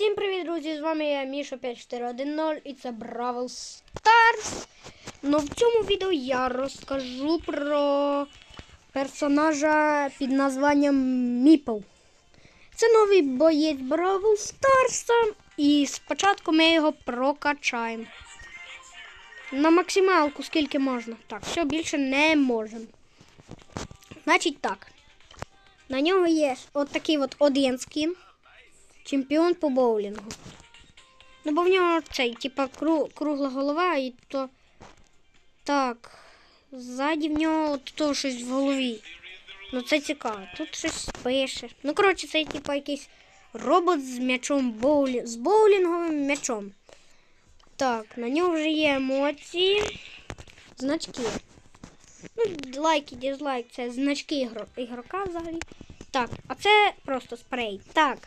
Всім привіт, друзі! З вами я Міша 5410 і це Бравл Старс. Ну в цьому відео я розкажу про персонажа під названням Міпл. Це новий боєць Бравл Старса. І спочатку ми його прокачаємо. На максималку скільки можна. Так, все більше не можемо. Значить так. На нього є от такий от один скін. Чемпіон по боулінгу. Ну, бо в нього цей, типа, кру, кругла голова і то. Так. Ззаді в нього то щось в голові. Ну це цікаво. Тут щось пише. Ну, коротше, це типа якийсь робот з м'ячом боулі... з боулінговим м'ячом. Так, на нього вже є емоції. Значки. Ну, і дизлайк це значки ігрока взагалі. Так, а це просто спрей. Так.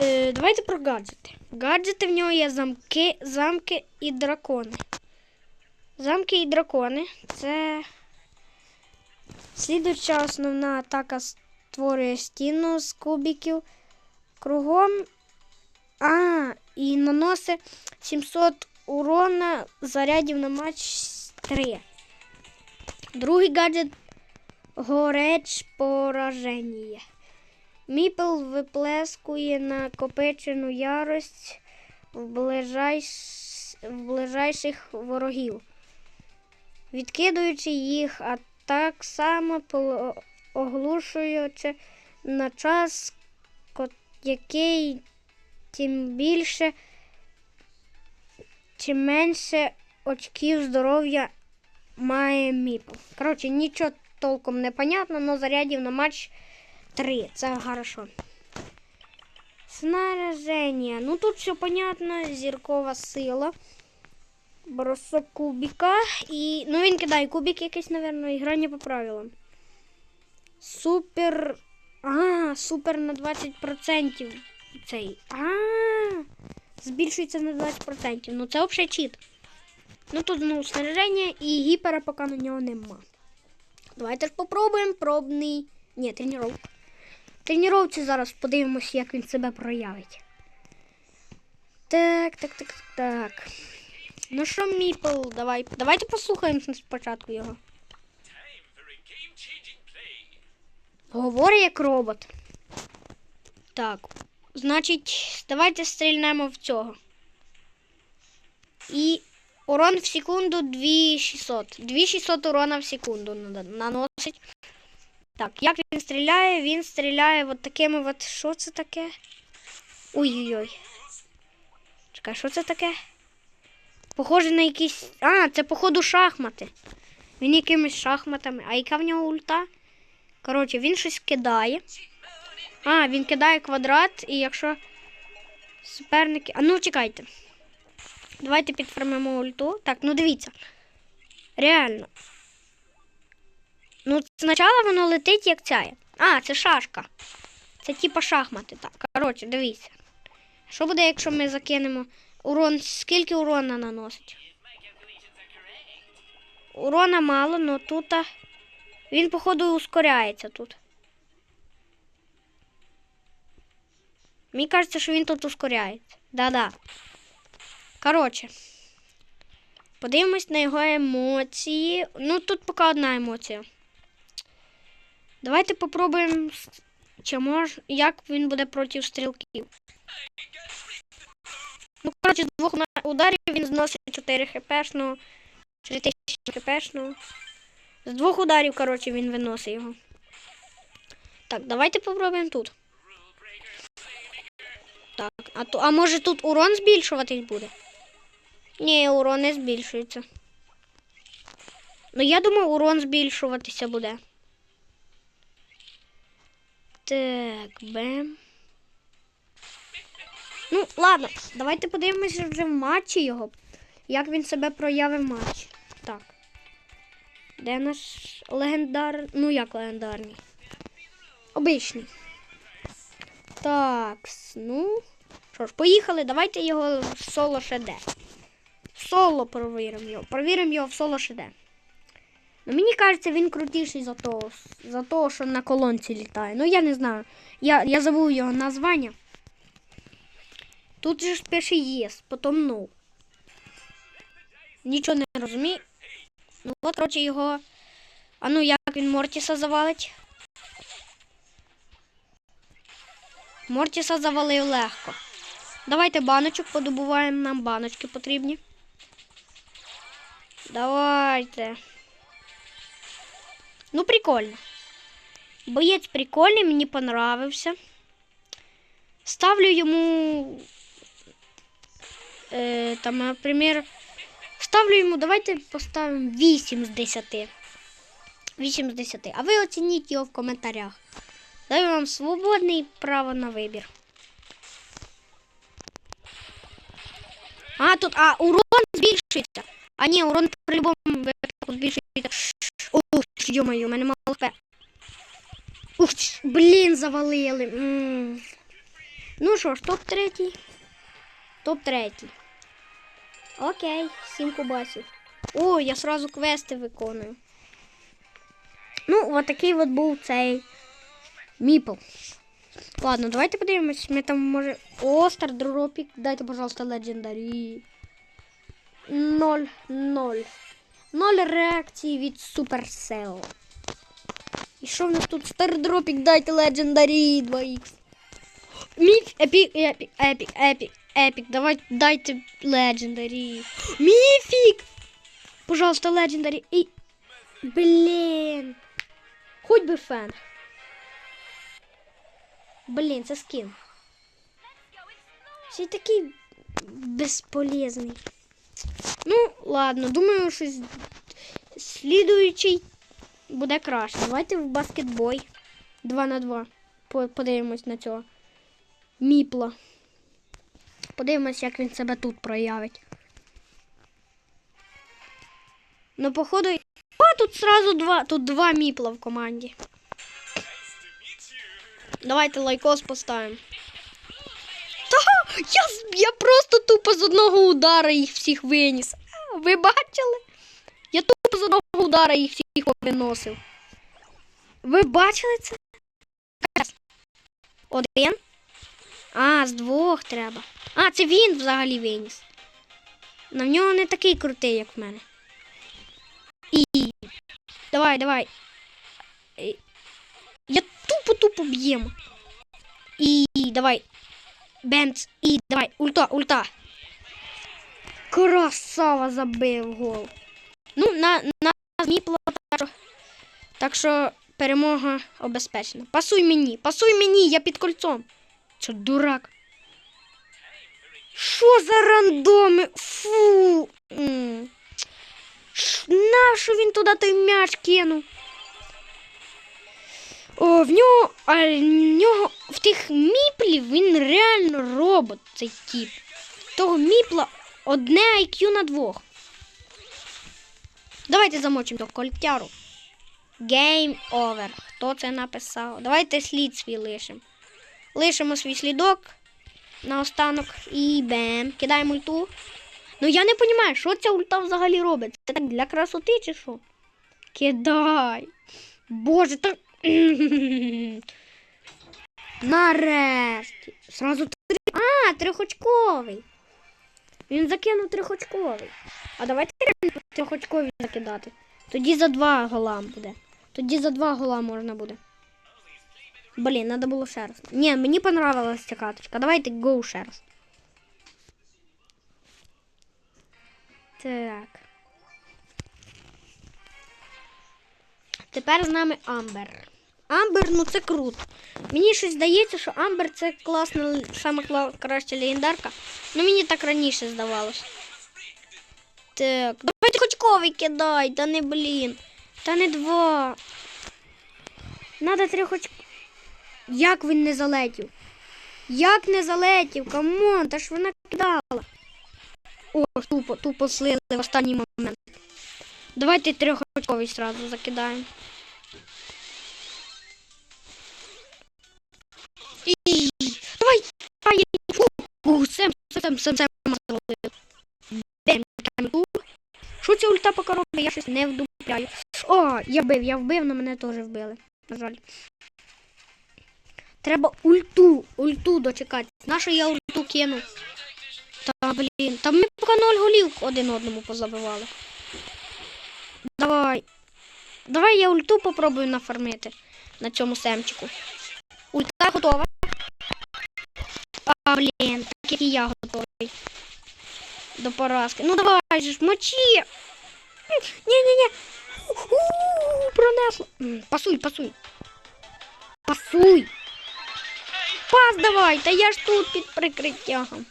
Е, давайте про гаджети. Гаджети в нього є замки, замки і дракони. Замки і дракони це слідуюча основна атака створює стіну з кубиків кругом. А, і наносить 700 урона зарядів на матч 3. Другий гаджет гореч пораження. Міпл виплескує накопичену ярость в, ближайш... в ближайших ворогів, відкидуючи їх, а так само оглушуючи на час, який тим більше, чим менше очків здоров'я має Міпл. Коротше, нічого толком не понятно, але зарядів на матч 3. Це хорошо. Снаряження. Ну тут все понятно. Зіркова сила. Бросок кубика. І. Ну він кидає кубик якийсь, напевно, і грання по правилам. Супер. А, супер на 20% цей. А, збільшується на 20%. Ну це взагалі чіт. Ну тут ну, снаряження і гіпера поки на нього нема. Давайте ж попробуємо пробний. Ні, тренування. Тренувці зараз подивимося, як він себе проявить. Так, так, так, так. Ну що, Міпл, давай. Давайте послухаємо спочатку його. Говорить як робот. Так. Значить, давайте стрільнемо в цього. І урон в секунду 2600. 2600 урона в секунду наносить. Так, як він стріляє? Він стріляє от такими от. Що це таке? Ой-ой-ой. Чекай, що це таке? Похоже на якісь. А, це, походу, шахмати. Він якимись шахматами. А яка в нього ульта? Коротше, він щось кидає. А, він кидає квадрат, і якщо суперники. А ну чекайте. Давайте підформимо ульту. Так, ну дивіться. Реально. Ну, спочатку воно летить як ця. А, це шашка. Це типа шахмати. Так, коротше, дивіться. Що буде, якщо ми закинемо урон? Скільки урона наносить? Урона мало, але тут він, походу, ускоряється тут. Мені кажеться, що він тут ускоряється. Да-да. Коротше. Подивимось на його емоції. Ну, тут поки одна емоція. Давайте попробуємо, чи мож, як він буде проти стрілків. Ну, коротше, з двох ударів він зносить 4 хпшного, 4000 хпшного. З двох ударів, коротше, він виносить його. Так, давайте попробуємо тут. Так, а, то, а може тут урон збільшуватись буде? Ні, урон не збільшується. Ну, я думаю, урон збільшуватися буде. Так, бем. Ну, ладно, давайте подивимося вже в матчі його. Як він себе проявив в матчі. Так. Де наш легендар... Ну, як легендарний? Обичний. Так, ну. Що ж, поїхали, давайте його в соло ШД. В соло провіримо його. Провіримо його в соло ШД. Ну, мені кажеться, він крутіший за того, за того, що на колонці літає. Ну, я не знаю. Я, я забув його названня. Тут же ж пише єс, потім no. Нічого не розумію. Ну от, коротше, його. А ну як він Мортіса завалить? Мортіса завалив легко. Давайте баночок подобуваємо, нам баночки потрібні. Давайте. Ну, прикольно. Боєць прикольний, мені понравився. Ставлю йому. Е, там, наприклад, ставлю йому, давайте поставимо 8 з 10. 8 з 10. А ви оцініть його в коментарях. Даю вам свободне право на вибір. А, тут, а, урон збільшується. А ні, урон при любому випадку збільшується. Ух, ё-моё, у мене мало хп. Ух, блін, завалили. М. Ну що ж, топ третій. Топ третій. Окей, сім кубасів. О, я сразу квести виконую. Ну, от такий от був цей міпл. Ладно, давайте подивимось. Ми там може. О, стардропік. Дайте, пожалуйста, легендарі. Ноль, ноль. Ноль реакції від Supercell. І що в нас тут? Стардропік, дайте легендарі 2х. Міф, епік, епік, епік, епік, епік. Давай, дайте легендарі. Міфік! Пожалуйста, легендарі. І... Блін. Хоть би фен. Блін, це скін. Ще й такий безполезний. Ну, ладно, думаю, що слідуючий буде краще. Давайте в баскетбой. 2 на 2. Подивимось на цього. Міпла. Подивимось, як він себе тут проявить. Ну, походу. О, тут сразу два. Тут два міпла в команді. Давайте лайкос поставимо. Та, я, я просто тупо з одного удара їх всіх виніс. Ви бачили? Я тупо з одного удара їх всіх виносив. Ви бачили це? Один. А, з двох треба. А, це він взагалі виніс. На в нього не такий крутий, як в мене. І. Давай, давай. Е, Я тупо-тупо б'ємо. І давай. Бенц. І давай. Ульта, ульта. Красава забив гол. Ну, на, на міпло, так що, так що перемога обезпечена. Пасуй мені, пасуй мені, я під кольцом. Що дурак? Що за рандоми? Фу. Нащо він туди той м'яч кинув? О, в нього, а в нього в тих міплів він реально робот, цей тіп. Того міпла одне IQ на двох. Давайте замочимо того кольтяру. Game over. Хто це написав? Давайте слід свій лишимо. Лишимо свій слідок на останок і бем. Кидаємо ульту. Ну я не розумію, що ця ульта взагалі робить. Це так для красоти чи що? Кидай. Боже, так. Нарешті. Сразу три. А, трьохочковий. Він закинув трьохочковий. А давайте трьохочковий закидати. Тоді за два гола буде. Тоді за два гола можна буде. Блін, треба було ще раз. Ні, мені понравилась ця каточка. Давайте гоу ще раз. Так. Тепер з нами Амбер. Амбер, ну це круто. Мені щось здається, що Амбер це класна, сама краща легендарка. Ну мені так раніше здавалось. Так, давайте хочковий кидай, та не блін. Та не два. Надо три хоч. Як він не залетів? Як не залетів? Камон, та ж вона кидала. О, тупо, тупо слили в останній момент. Давайте трьохочковий сразу закидаємо. І... Давай! Ай, фу, фу, Сем, Сем, Сем, Сем, завалив. Бем, там, ця ульта поки робить? Я щось не вдупляю. О, я вбив, я вбив, але мене теж вбили. На жаль. Треба ульту, ульту дочекати. Нашу я ульту кину. Та блін, та ми поки ноль голів один одному позабивали. Давай. Давай я ульту попробую нафармити на цьому семчику. Ульта готова. А, блін, так як і я готовий. До поразки. Ну давай же ж, мочи. У-у-у, Пронесло. Пасуй, пасуй. Пасуй. Пас давай, та я ж тут під прикриттям.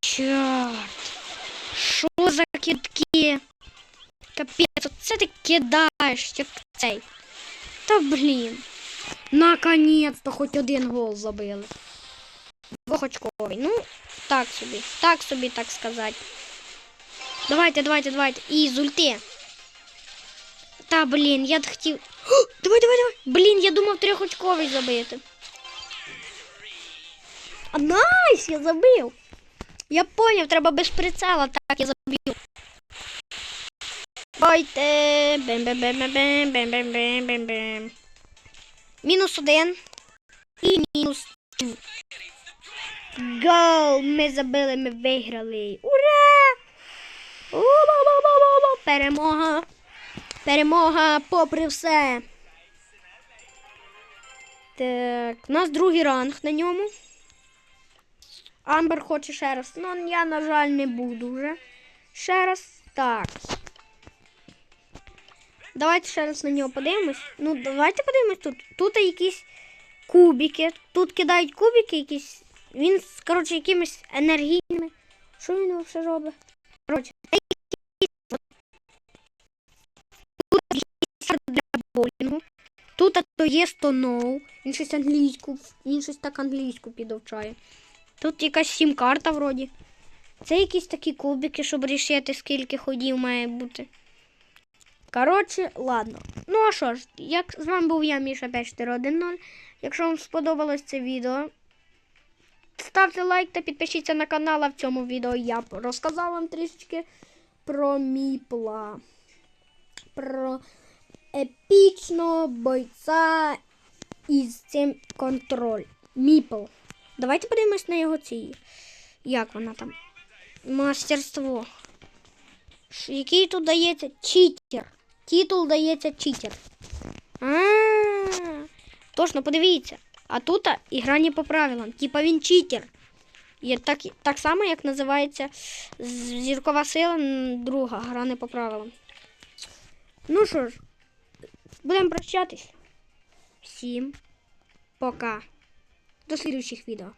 Чорт. Що за кидки? Капець, оце ти кидаєш, як цей. Та блін. Наконець-то хоч один гол забили. Двохочковий. Ну, так собі. Так собі, так сказати. Давайте, давайте, давайте. І з. Та блін, я хотів. Давай, давай, давай. Блін, я думав трьохочковий забити. А найс, я забив. Я поняв, треба без прицела, так я забив. Давайте. бем Мінус один. І мінус. Гол! Ми забили, ми виграли. Ура! У-ба-ба-ба-ба-ба! Перемога! Перемога попри все. Так, у нас другий ранг на ньому. Амбер хоче ще раз. Ну, я, на жаль, не буду вже. Ще раз. Так. Давайте ще раз на нього подивимось. Ну, давайте подивимось тут. Тут якісь кубики. Тут кидають кубики якісь. Він, коротше, якимись енергійними. Що він взагалі робить? Коротше, тут якісь для боулінгу. Тут то є стоноу. Він щось англійську, він щось так англійську підовчає. Тут якась сім-карта вроді. Це якісь такі кубики, щоб рішити, скільки ходів має бути. Коротше, ладно. Ну а що ж, як з вами був я, Міша 5410. Якщо вам сподобалось це відео, ставте лайк та підпишіться на канал. А в цьому відео я розказав вам трішечки про міпла. Про епічного бойця із цим контроль. Міпл. Давайте подивимось на його ці. Як вона там? Мастерство. Який тут дається читер. Титул дається читер. Точно, подивіться. А тут і грані по правилам. Типа він читер. Є так, так само, як називається зіркова сила друга, гра не по правилам. Ну що ж, будемо прощатись. Всім пока. До слідуючих відео.